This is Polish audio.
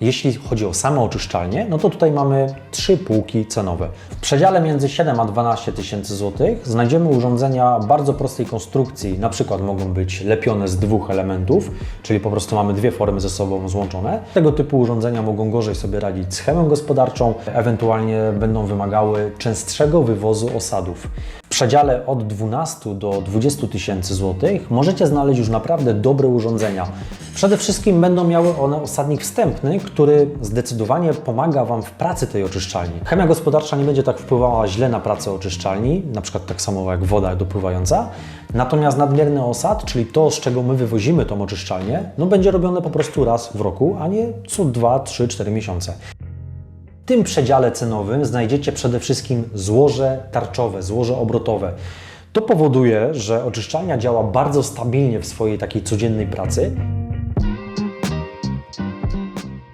Jeśli chodzi o same oczyszczalnie, no to tutaj mamy trzy półki cenowe. W przedziale między 7 a 12 tysięcy złotych znajdziemy urządzenia bardzo prostej konstrukcji. Na przykład mogą być lepione z dwóch elementów, czyli po prostu mamy dwie formy ze sobą złączone. Tego typu urządzenia mogą gorzej sobie radzić z chemią gospodarczą, ewentualnie będą wymagały częstszego wywozu osadów. W przedziale od 12 do 20 tysięcy złotych możecie znaleźć już naprawdę dobre urządzenia. Przede wszystkim będą miały one osadnik wstępny, który zdecydowanie pomaga Wam w pracy tej oczyszczalni. Chemia gospodarcza nie będzie tak wpływała źle na pracę oczyszczalni, na przykład tak samo jak woda dopływająca. Natomiast nadmierny osad, czyli to, z czego my wywozimy tą oczyszczalnię, no będzie robione po prostu raz w roku, a nie co 2, 3, 4 miesiące. W tym przedziale cenowym znajdziecie przede wszystkim złoże tarczowe, złoże obrotowe. To powoduje, że oczyszczalnia działa bardzo stabilnie w swojej takiej codziennej pracy